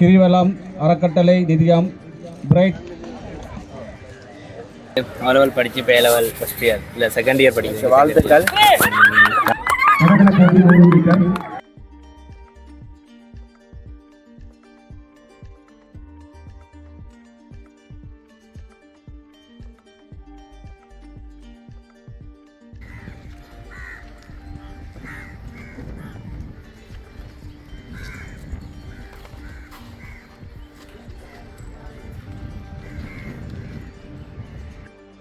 கிரிவலம் அறக்கட்டளை நிதியம் bright. Level படிச்சு இப்போ லெவல் ஃபர்ஸ்ட் இயர் இல்லை செகண்ட் இயர் படிக்கிறேன் வாழ்த்துக்கள்.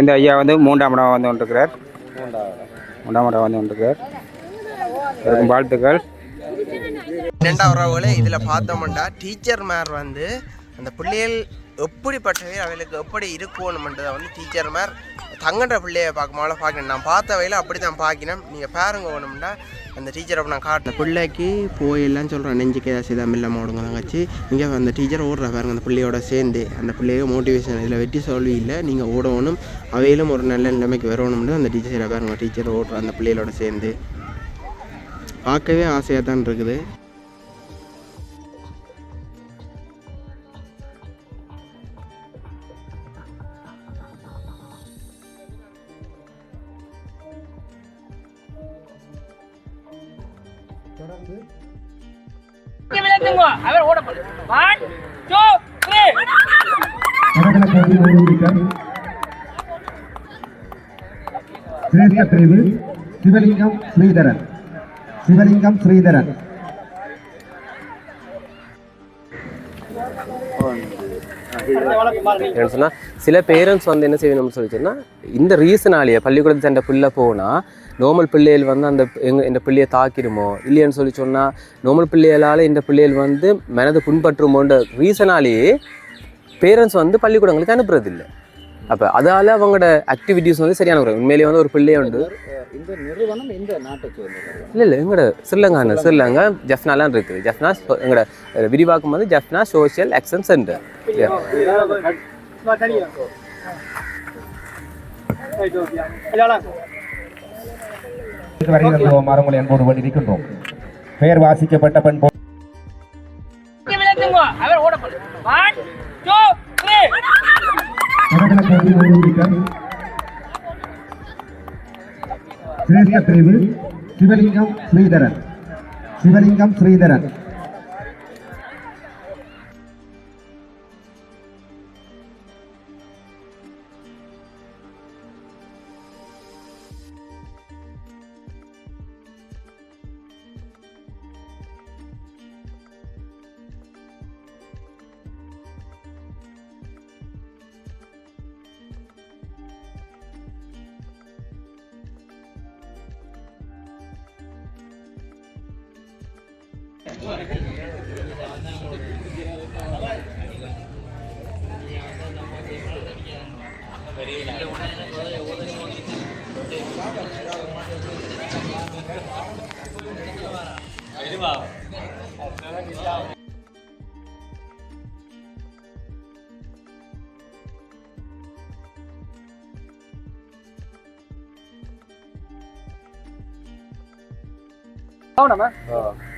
இந்த ஐயா வந்து மூன்றாம் இடம் வந்து கொண்டிருக்கிறார். மூன்றாம் இடம் வந்து கொண்டிருக்கிறார். இருக்கும் வாழ்த்துக்கள். ரெண்டாவது இதில் பார்த்தோம்னா டீச்சர் மேர் வந்து அந்த பிள்ளைகள் எப்படிப்பட்டவை அவைகளுக்கு எப்படி இருக்கணுமென்றதை வந்து டீச்சர் மேர் தங்கன்ற பிள்ளைய பார்க்கும்போல பார்க்கணும். நான் பார்த்த வகையில் அப்படி தான் பார்க்கணும். நீங்கள் பாருங்க வேணும்னா அந்த டீச்சரை நான் காட்டின பிள்ளைக்கு போயிடலாம் சொல்கிறேன் நெஞ்சுக்கு ஏதாச்சும் இதாக இல்லாமல் ஓடுங்க தங்கச்சி இங்கே அந்த டீச்சர் ஓடுற பாருங்க அந்த பிள்ளையோட சேர்ந்து. அந்த பிள்ளைய மோட்டிவேஷன் இதில் வெற்றி தோல்வி இல்லை. நீங்கள் ஓடணும். அவையிலும் ஒரு நல்ல நிலைமைக்கு வரணும்னு அந்த டீச்சரை பாருங்க டீச்சர் ஓடுற அந்த பிள்ளைகளோட சேர்ந்து. பார்க்கவே ஆசையாக தான் இருக்குது. சிரேஷ்ட பிரிவு சிவலிங்கம் ஸ்ரீதரன். சிவலிங்கம் ஸ்ரீதரன். சில பேரண்ட்ஸ் வந்து என்ன செய்யணும்னு சொல்லிச்சுன்னா இந்த ரீசனாலேயே பள்ளிக்கூடத்து சண்டை பிள்ளை போனால் நோமல் பிள்ளைகள் வந்து அந்த எங்கள் இந்த பிள்ளையை தாக்கிடுமோ இல்லைன்னு சொல்லி சொன்னால் நோமல் பிள்ளைகளால் இந்த பிள்ளைகள் வந்து மனது புண்பற்றுமோன்ற ரீசனாலேயே பேரண்ட்ஸ் வந்து பள்ளிக்கூடங்களுக்கு அனுப்புறதில்லை. அப்போ அதால் அவங்களோட ஆக்டிவிட்டீஸ் வந்து சரியான குறைவு உண்மையிலேயே வந்து ஒரு பிள்ளையை உண்டு. இந்த நிறுவனம் இந்த நாட்டுக்கு இல்லை இல்லை எங்களோட ஸ்ரீலங்கா ஸ்ரீலங்கா ஜெஃப்னாலாம் இருக்குது. ஜெஃப்னா எங்களோட விரிவாக்கம் வந்து ஜெஃப்னா சோஷியல் ஆக்ஷன் சென்டர் வேண்டியிருக்கின்றோம் பெயர் வாசிக்கப்பட்ட பெண் அவர் ஓடப்படு ஒன் டூ சிரேஷ்ட பிரிவு சிவலிங்கம் ஸ்ரீதரன் சிவலிங்கம் ஸ்ரீதரன் అవునమ్మా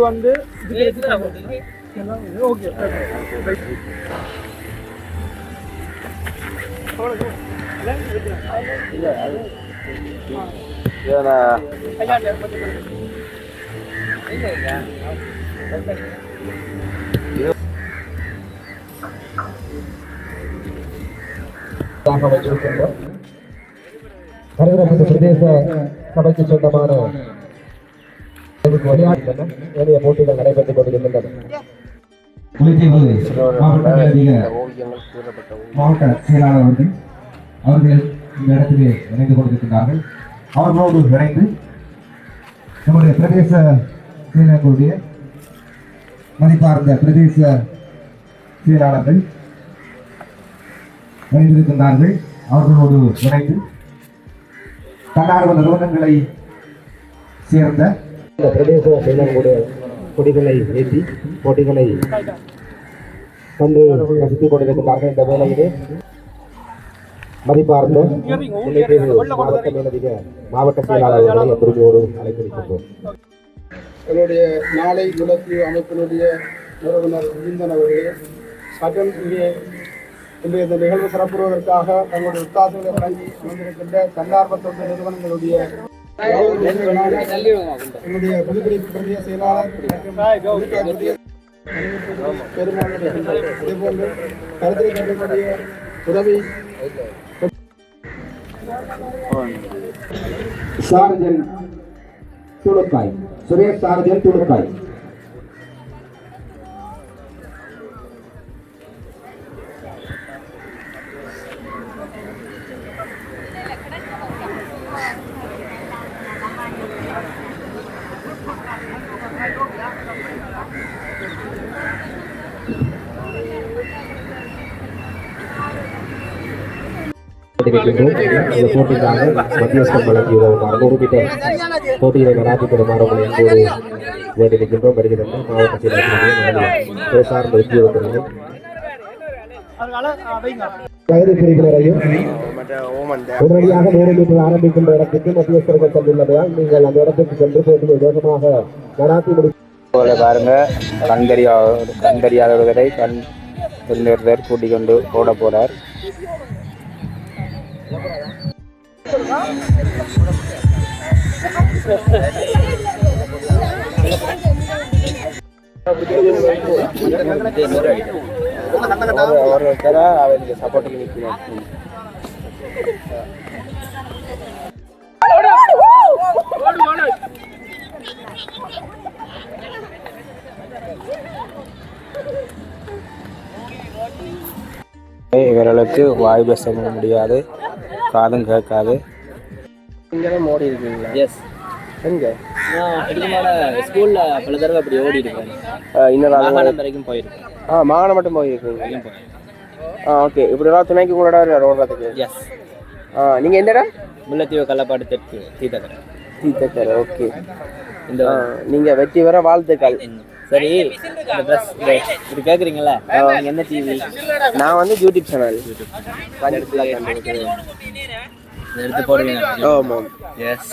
வந்து ஓகே வருகிறப்பட்ட பிரதேச சபைக்கு சொந்தமான விளையாட்டு ஏனைய போட்டிகள் நடைபெற்றுக் கொண்டிருக்கின்றன. மாவட்ட செயலாளர் அவர்கள் அவர்கள் இந்த இடத்திலே இணைந்து கொண்டிருக்கிறார்கள் அவர்களோடு இணைந்து நம்முடைய பிரதேச செயலர்களுடைய மதிப்பார்ந்த பிரதேச செயலாளர்கள் இணைந்திருக்கின்றார்கள். அவர்களோடு இணைந்து தன்னார்வ நிறுவனங்களை சேர்ந்த இந்த பிரதேச செயலர்களுடைய கொடிகளை ஏற்றி போட்டிகளை வந்து ரசித்துக் கொண்டிருக்கிறார்கள் இந்த வேலையிலே மதிப்பார்ந்த மாவட்ட மேலதிக மாவட்ட செயலாளர்களை பெருமையோடு அழைத்திருக்கின்றோம். என்னுடைய நாளை விளக்கு அமைப்பினுடைய நிறுவனர் விருந்தன் அவர்களே மற்றும் இங்கே இன்றைய இந்த நிகழ்வு சிறப்புறுவதற்காக தங்களுடைய உத்தாசங்களை வழங்கி அமைந்திருக்கின்ற தன்னார்வ தொண்டு நிறுவனங்களுடைய எங்களுடைய புதுக்குடி பிரதேச செயலாளர் பெருமாள் அதேபோன்று கட்டக்கூடிய உதவி. சார்ஜன் துளுக்காய் சுரேஷ் சார்ஜன் துளுக்காய் இந்த போட்டிக்காக மத்தியஸ்தம் வழங்கியுள்ள அறுநூறு மீட்டர் போட்டியை நடாத்தி பெறுமாறு உங்களை அன்போடு வேண்டியிருக்கின்றோம். வருகிறது. மாவட்ட செயலாளர் சார்ந்த உத்தியோகத்தினர்கள் வயது பிரிவினரையும் உடனடியாக நூறு மீட்டர் ஆரம்பிக்கின்ற இடத்துக்கு மத்தியஸ்தர்கள் சென்றுள்ளதால் நீங்கள் அந்த இடத்துக்கு சென்று போட்டியை வேகமாக நடாத்தி முடிக்க பாருங்க. கண் தெரியாத கண் தெரியாத கண் தெரிந்த கூட்டிக் கொண்டு ஓட போறார். ஒரு அவருக்கு சப்போர்ட்டுக்கு நிற்கிறார் இவர்களுக்கு வாய் பேச முடியாது. காதும் கேட்காது. இங்கெல்லாம் ஓடி இருக்கீங்களா? எஸ் எங்க? ஸ்கூல்ல பல தடவை அப்படி ஓடி இருக்கேன் இன்னொரு மாகாணம் வரைக்கும் போயிருக்கேன். ஆ மாகாணம் மட்டும் போயிருக்கீங்க. ஆ ஓகே. இப்படி எல்லாம் துணைக்கு உங்களோட ஓடுறதுக்கு? எஸ் ஆ நீங்கள் எந்த இடம்? முல்லைத்தீவு கள்ளப்பாடு தெற்கு தீத்தக்கரை தீத்தக்கர் ஓகே. இந்த நீங்கள் வெற்றி பெற வாழ்த்துக்கள். சரி இந்த ட்ரெஸ் இது கேட்குறீங்களா என்ன டிவி நான் வந்து யூடியூப் சேனல் எடுத்து போடுவீங்க ஆமாம் எஸ்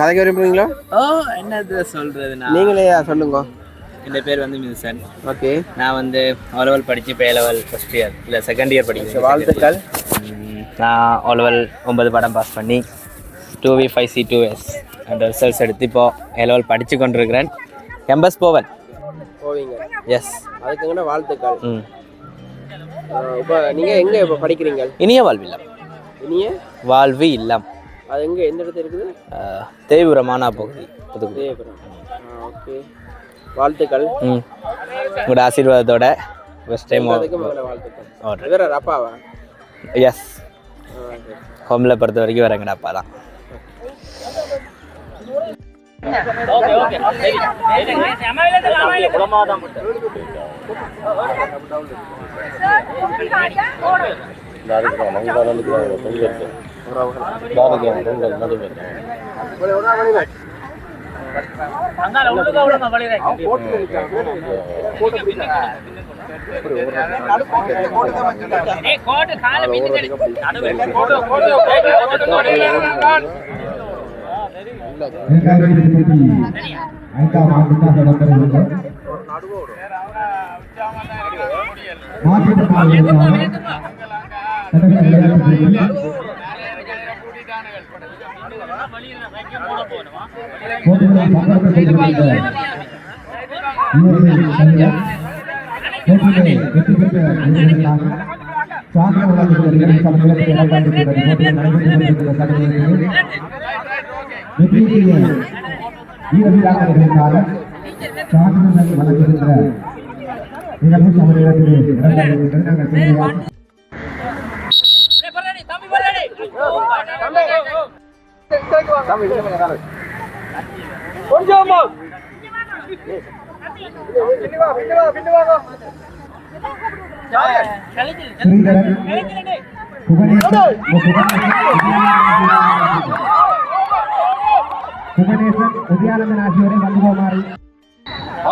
கதைக்கு விரும்புறீங்களா? ஓ என்னது சொல்றது நீங்களே சொல்லுங்க. என் பேர் வந்து மின்சன் ஓகே. நான் வந்து level படிச்சு இப்போ லெவல் ஃபர்ஸ்ட் இயர் இல்லை செகண்ட் இயர் படிக்கிறேன். வாழ்த்துக்கள். நான் level ஒன்பது படம் பாஸ் பண்ணி two B five C two S அந்த ரிசல்ட்ஸ் எடுத்து இப்போ A level படித்து கொண்டிருக்கிறேன். கேம்பஸ் போவன் போவீங்க. எஸ் அதுக்குங்கண்ணா வாழ்த்துக்கள். ம். இப்போ நீங்கள் எங்கே இப்போ படிக்கிறீங்க? இனிய வாழ்வில்லம். இனிய? வாழ்வு இல்லம் அது எங்கே? எந்த இடத்துல இருக்குது? அஹ், தேய்புரமான பகுதி தேவபுரம் ஓகே. வாழ்த்துக்கள். ம். உங்களோட ஆசீர்வாதத்தோட ஃபஸ்ட் டைம் வாழ்த்துக்கள்? இவர அப்பாவா எஸ் ஹோமில் பொறுத்த வரைக்கும் வரங்கடா அப்பா தான். ஓகே ஓகே குளமாதான் அங்கால உள்ளுக உள்ளுக வழிரை ஏய் கோட் கால மிதிச்சடி நடுவே கோட் கோட் கோட் ஐந்தாம் ஆண்டுக்காக இடம்பெறுகின்ற மாற்றுத்திறனாளிகளுக்கான கடற்கரை விளையாட்டுப் வீரர்களாக போட்டிகளில் பங்கேற்றுக் கொண்டிருக்கின்ற வீரர்கள் சாதனை வழங்குகிற சமயத்தில் இடம்பெற்றிருக்கிற போட்டியில் நடைபெற்றுக் கொண்டிருக்கிற சமயத்தில் வெற்றியுடைய வீர வீராங்கனைகளுக்காக சான்றிதழ்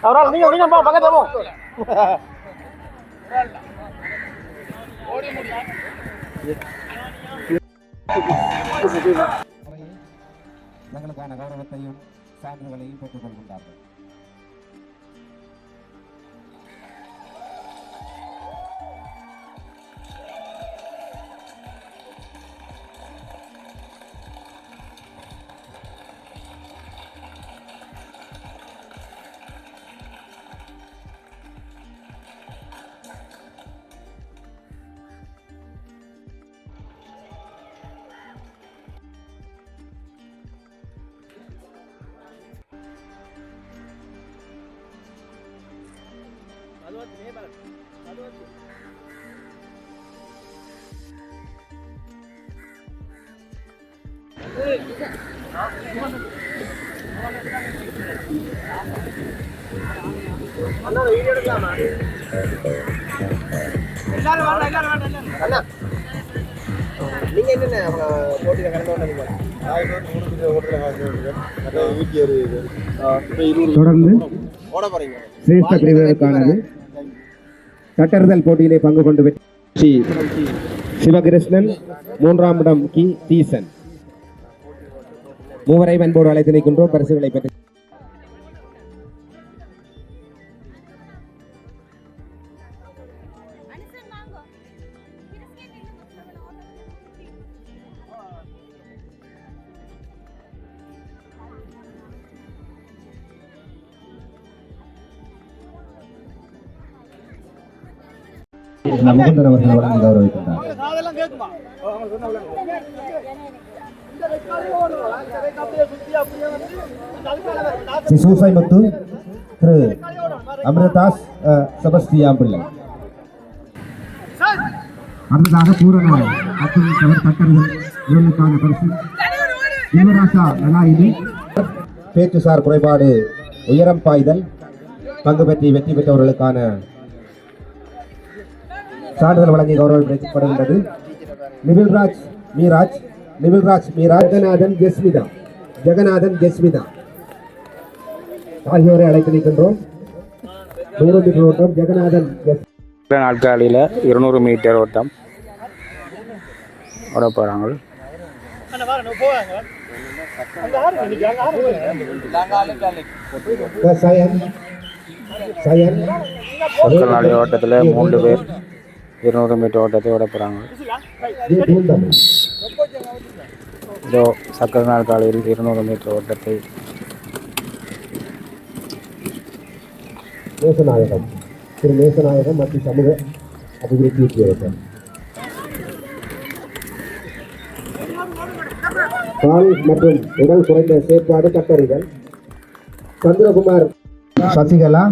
வழங்குகின்ற நிகழ்வு தமிழகத்தில் இடம்பெறுகின்றது நாங்கள் செய்தியாக பரடி தம்பி பரடி கொஞ்சம் பின்னு வா பின்னு வா பின்னு வாங்க ஸ்ரீதரன் புவனேசன் புவனேசன் உதயானந்தன் ஆகியோரை வந்து போமாறு தங்களுக்கான கௌரவத்தையும் சான்றுகளையும் பெற்றுக் கொள்கின்றார்கள் நீங்க என்னென்ன போட்டியில கலந்து கொண்டீங்க? தொடர்ந்து சிரேஷ்ட தட்டறுதல் போட்டியிலே பங்கு கொண்டு வெற்றி சிவகிருஷ்ணன் மூன்றாம் இடம் கி. தீசன். மூவரை வன்போடு அழைத்து நிற்கின்றோம். பரிசுகளை பெற்று முகுந்தன் அவர்கள் வழங்கி கௌரவிக்கின்றார். சிசூசை மத்து திரு அமிர்தாஸ் அஹ், பிள்ளை அடுத்ததாக பூரண மற்றும் தவிர தட்டர்கள் இவர்களுக்கான பரிசு. யுவராசா நலாயினி. பேச்சுசார் குறைபாடு உயரம் பாய்தல் பங்கு பெற்றி வெற்றி பெற்றவர்களுக்கான சான்றிதழ் வழங்கி கௌரவப்படுகின்றது நிபில்ராஜ் மீராஜ் நிபில்ராஜ் மீராஜ் ஜெகநாதன் ஜெஸ்மிதா ஜெகநாதன் ஜெஸ்மிதா. ஆகியோரை அழைத்து நிற்கின்றோம். நூறு மீட்டர் ஓட்டம் ஜெகநாதன் நாட்காலியில் இருநூறு மீட்டர் ஓட்டம். ஓட போகிறாங்க சயன் சயன். மக்கள் நாளை ஓட்டத்தில் மூன்று பேர். இருநூறு மீட்டர் ஓட்டத்தை ஓட போகிறாங்க இதோ சக்கர நாற்காலியில் இருநூறு மீட்டர் ஓட்டத்தை. நேசநாயகம் திரு நேசநாயகம் மற்றும் சமூக அபிவிருத்தி உத்தியோகத்தர். கால் மற்றும் உடல் குறைந்த செயற்பாடு கட்டறிதல் சந்திரகுமார். சசிகலா.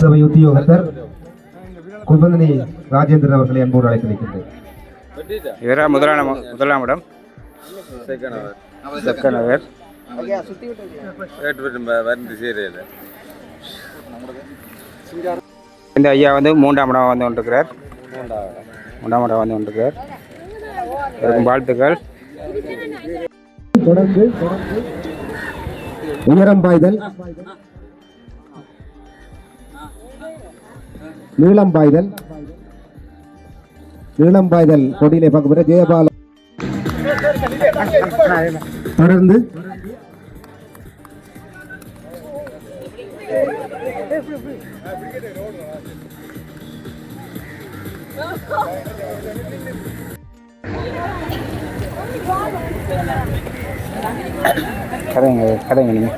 சபை உத்தியோகத்தர் குல்பந்தினி ராஜேந்திரன் அவர்களை அன்போடு அழைத்து வைக்கின்றேன் இதர முதலாம் முதலாம் இடம். செக்கநகர். இந்த ஐயா வந்து மூன்றாம் இடம் வந்து கொண்டிருக்கிறார். மூன்றாம் இடம் வந்து கொண்டிருக்கிறார். வாழ்த்துக்கள். தொடர்ந்து உயரம் பாய்தல். நீளம் பாய்தல். நீளம் பாய்தல் கொடியிலே பார்க்கப்பட்ட ஜெயபால. தொடர்ந்து. கதைங்க கதைங்க நீங்கள்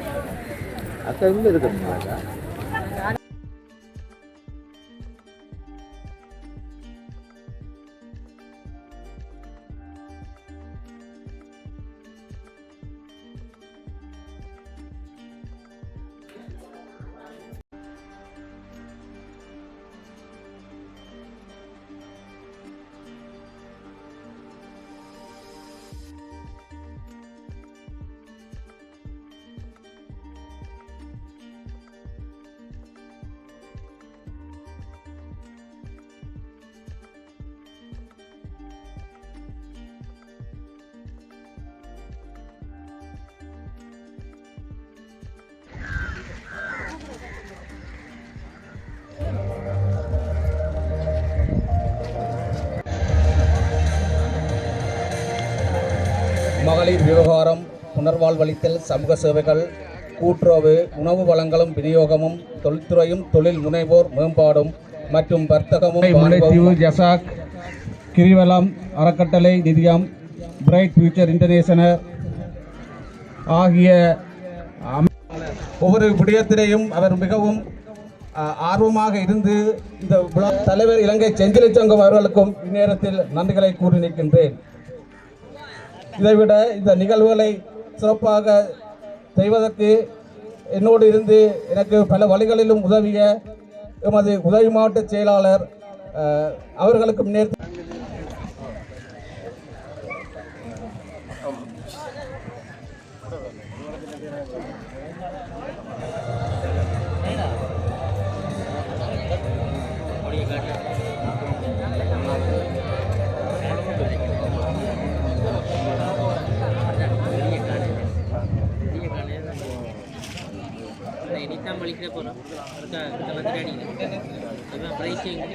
மகளிர் விவகாரம் புனர்வாழ்வளித்தல் சமூக சேவைகள் கூட்டுறவு உணவு வளங்களும் விநியோகமும் தொழில்துறையும் தொழில் முனைவோர் மேம்பாடும் மற்றும் வர்த்தகமும் முல்லைத்தீவு ஜசாக் கிரிவலம் அறக்கட்டளை நிதியம் பிரைட் ஃபியூச்சர் இன்டர்நேஷனல் ஆகிய ஒவ்வொரு விடயத்திலையும் அவர் மிகவும் ஆர்வமாக இருந்து இந்த தலைவர் இலங்கை செஞ்சிலிச்சங்கம் அவர்களுக்கும் இந்நேரத்தில் நன்றிகளை கூறி நிற்கின்றேன். இதைவிட இந்த நிகழ்வுகளை சிறப்பாக செய்வதற்கு என்னோடு இருந்து எனக்கு பல வழிகளிலும் உதவிய எமது உதவி மாவட்ட செயலாளர் அவர்களுக்கு நேர்த்து நேர் இனித்தான் பழிக்கிற போகிறோம் வந்து அடிக்கிறேன் அதான் பிரைஸ் எங்க